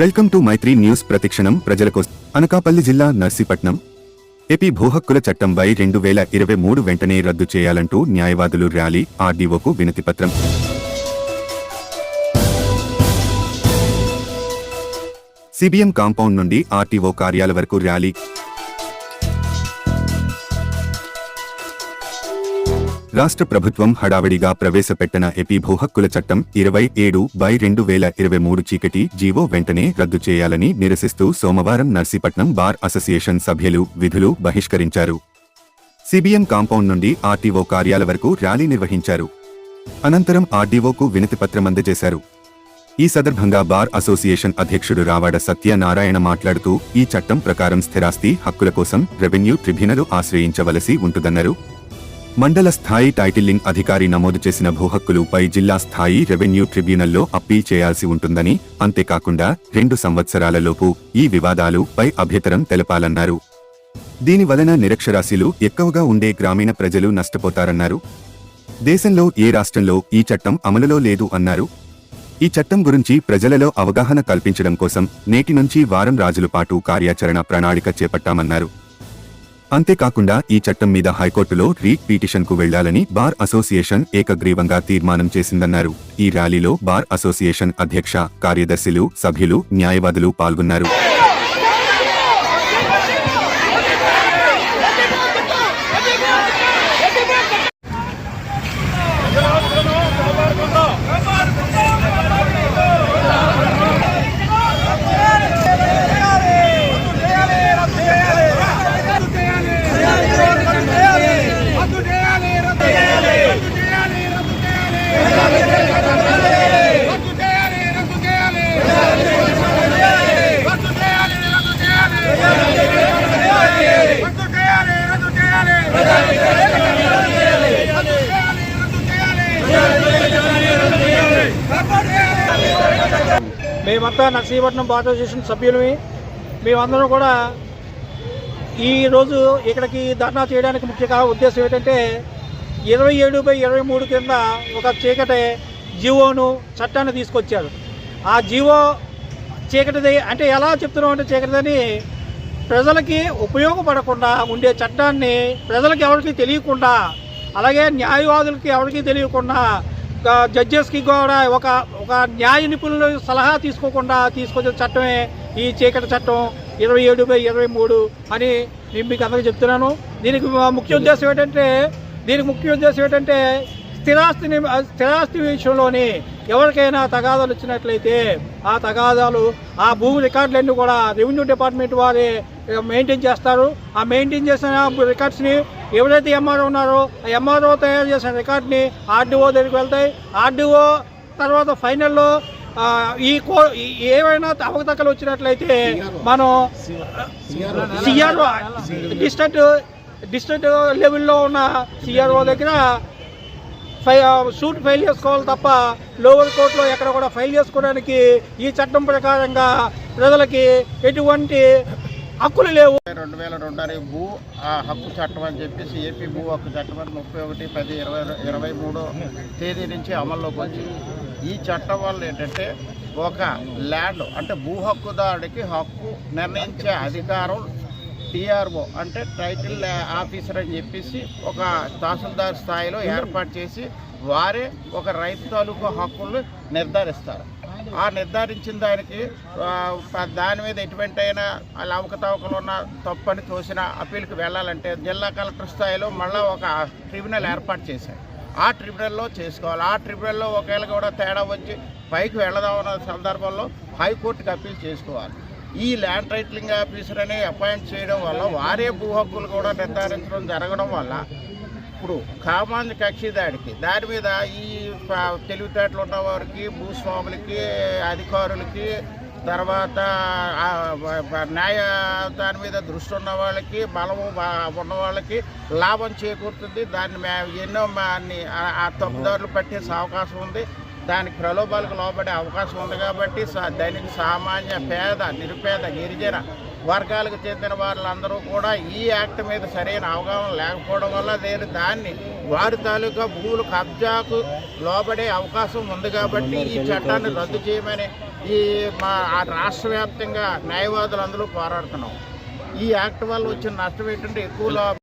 Welcome to Mythri news ప్రతిక్షణం ప్రజల కోసం. అనకాపల్లి జిల్లా నర్సీపట్నం. ఏపీ భూహక్కుల చట్టంపై రెండు వేల ఇరవై మూడు వెంటనే రద్దు చేయాలంటూ న్యాయవాదులు ర్యాలీ ఆర్డీఓకు వినతిపత్రం సిబిఎం కాంపౌండ్ నుండి ఆర్టీఓ కార్యాల వరకు ర్యాలీ. రాష్ట్ర ప్రభుత్వం హడావిడిగా ప్రవేశపెట్టిన ఎపి భూహక్కుల చట్టం ఇరవై ఏడు బై రెండు వేల ఇరవై మూడు చీకటి జీవో వెంటనే రద్దు చేయాలని నిరసిస్తూ సోమవారం నర్సీపట్నం బార్ అసోసియేషన్ సభ్యులు విధులు బహిష్కరించారు. సిబిఎం కాంపౌండ్ నుండి ఆర్టీఓ కార్యాల వరకు ర్యాలీ నిర్వహించారు. అనంతరం ఆర్డీఓకు వినతిపత్రం అందజేశారు. ఈ సందర్భంగా బార్ అసోసియేషన్ అధ్యక్షుడు రావాడ సత్యనారాయణ మాట్లాడుతూ ఈ చట్టం ప్రకారం స్థిరాస్తి హక్కుల కోసం రెవెన్యూ ట్రిబ్యునల్ ఆశ్రయించవలసి ఉంటుందన్నారు. మండల స్థాయి టైటిల్లింగ్ అధికారి నమోదు చేసిన భూహక్కులుపై జిల్లా స్థాయి రెవెన్యూ ట్రిబ్యునల్లో అప్పీల్ చేయాల్సి ఉంటుందని అంతేకాకుండా రెండు సంవత్సరాలలోపు ఈ వివాదాలు పై అభ్యంతరం తెలపాలన్నారు. దీని వలన నిరక్షరాస్యులు ఎక్కువగా ఉండే గ్రామీణ ప్రజలు నష్టపోతారన్నారు. దేశంలో ఏ రాష్ట్రంలో ఈ చట్టం అమలులో లేదు అన్నారు. ఈ చట్టం గురించి ప్రజలలో అవగాహన కల్పించడం కోసం నేటి నుంచి వారం రాజుల పాటు కార్యాచరణ ప్రణాళిక చేపట్టామన్నారు. అంతేకాకుండా ఈ చట్టం మీద హైకోర్టులో రీట్ పిటిషన్కు వెళ్ళాలని బార్ అసోసియేషన్ ఏకగ్రీవంగా తీర్మానం చేసిందన్నారు. ఈ ర్యాలీలో బార్ అసోసియేషన్ అధ్యక్ష కార్యదర్శులు సభ్యులు న్యాయవాదులు పాల్గొన్నారు. మేమంతా నర్సీపట్నం బార్ అసోసియేషన్ సభ్యులమి. మేమందరం కూడా ఈరోజు ఇక్కడికి ధర్నా చేయడానికి ముఖ్య ఉద్దేశం ఏంటంటే ఇరవై ఏడు బై ఇరవై మూడు కింద ఒక చీకటి జీవోను చట్టాన్ని తీసుకొచ్చారు. ఆ జీవో చీకటిది అంటే ఎలా చెప్తున్నాం అంటే చీకటిదని ప్రజలకి ఉపయోగపడకుండా ఉండే చట్టాన్ని ప్రజలకి ఎవరికి తెలియకుండా అలాగే న్యాయవాదులకి ఎవరికి తెలియకుండా జడ్జెస్కి కూడా ఒక ఒక న్యాయ నిపుణుల సలహా తీసుకోకుండా తీసుకొచ్చిన చట్టమే ఈ చీకటి చట్టం ఇరవై ఏడు బై ఇరవై మూడు అని నేను మీకు అందరికీ చెప్తున్నాను. దీనికి ముఖ్య ఉద్దేశం ఏంటంటే దీనికి ముఖ్య ఉద్దేశం ఏంటంటే స్థిరాస్తిని స్థిరాస్తి విషయంలోని ఎవరికైనా తగాదాలు వచ్చినట్లయితే ఆ తగాదాలు ఆ భూమి రికార్డులన్నీ కూడా రెవెన్యూ డిపార్ట్మెంట్ వారే మెయింటైన్ చేస్తారు. ఆ మెయింటైన్ చేసిన రికార్డ్స్ని ఎవరైతే ఎంఆర్ఓ ఉన్నారో ఆ ఎంఆర్ఓ తయారు చేసిన రికార్డ్ని ఆర్డీఓ దగ్గరికి వెళ్తాయి. ఆర్డీఓ తర్వాత ఫైనల్లో ఈ కో ఏవైనా అవకతవకలు వచ్చినట్లయితే మనం సిఆర్ఓ. డిస్ట్రిక్ట్ డిస్ట్రిక్ట్ లెవెల్లో ఉన్న సిఆర్ఓ దగ్గర ఫై సూట్ ఫైల్ చేసుకోవాలి తప్ప లోవర్ కోర్టులో ఎక్కడ కూడా ఫైల్ చేసుకోవడానికి ఈ చట్టం ప్రకారంగా ప్రజలకి ఎటువంటి హక్కులు లేవు. రెండు వేల రెండరి భూ ఆ, హక్కు చట్టం అని చెప్పేసి ఏపీ భూ హక్కు చట్టం అని ముప్పై ఒకటి పది ఇరవై ఇరవై మూడో తేదీ నుంచి అమల్లోకి వచ్చింది. ఈ చట్టం వల్ల ఏంటంటే ఒక ల్యాండ్ అంటే భూ హక్కుదారుడికి హక్కు నిర్ణయించే అధికారం టీఆర్ఓ అంటే టైటిల్ ఆఫీసర్ అని చెప్పేసి ఒక తహసీల్దార్ స్థాయిలో ఏర్పాటు చేసి వారే ఒక రైతు తాలూకు హక్కులను నిర్ధారిస్తారు. ఆ నిర్ధారించిన దానికి దాని మీద ఎటువంటి అయినా అలా అవకతవకలు ఉన్న తప్పని తోసిన అప్పీల్కి వెళ్ళాలంటే జిల్లా కలెక్టర్ స్థాయిలో మళ్ళీ ఒక ట్రిబ్యునల్ ఏర్పాటు చేశారు. ఆ ట్రిబ్యునల్లో చేసుకోవాలి. ఆ ట్రిబ్యునల్లో ఒకవేళ కూడా తేడా వచ్చి పైకి వెళదామన్న సందర్భంలో హైకోర్టుకి అప్పీల్ చేసుకోవాలి. ఈ ల్యాండ్ రైట్లింగ్ ఆఫీసర్ అనే అపాయింట్ చేయడం వల్ల వారే భూ హక్కులు కూడా నిర్ధారించడం జరగడం వల్ల ఇప్పుడు కక్షి కక్షిదాడికి దాని మీద ఈ తెలివితేటలు ఉన్న వారికి భూస్వాములకి అధికారులకి తర్వాత న్యాయ దాని మీద దృష్టి ఉన్న వాళ్ళకి బలము ఉన్న వాళ్ళకి లాభం చేకూరుతుంది. దాన్ని మే- ఎన్నో ఆ- తప్పుదారులు పట్టేసే అవకాశం ఉంది. దానికి ప్రలోభాలకు లోబడే అవకాశం ఉంది కాబట్టి సా- సామాన్య పేద నిరుపేద గిరిజన వర్గాలకు చెందిన వాళ్ళందరూ కూడా ఈ యాక్ట్ మీద సరైన అవగాహన లేకపోవడం వల్ల నేను దాన్ని వారి తాలూకా భూములు కబ్జాకు లోబడే అవకాశం ఉంది కాబట్టి ఈ చట్టాన్ని రద్దు చేయమని ఈ మా రాష్ట్ర వ్యాప్తంగా న్యాయవాదులు అందరూ పోరాడుతున్నాం. ఈ యాక్ట్ వల్ల వచ్చిన నష్టం ఏంటంటే ఎక్కువ లో-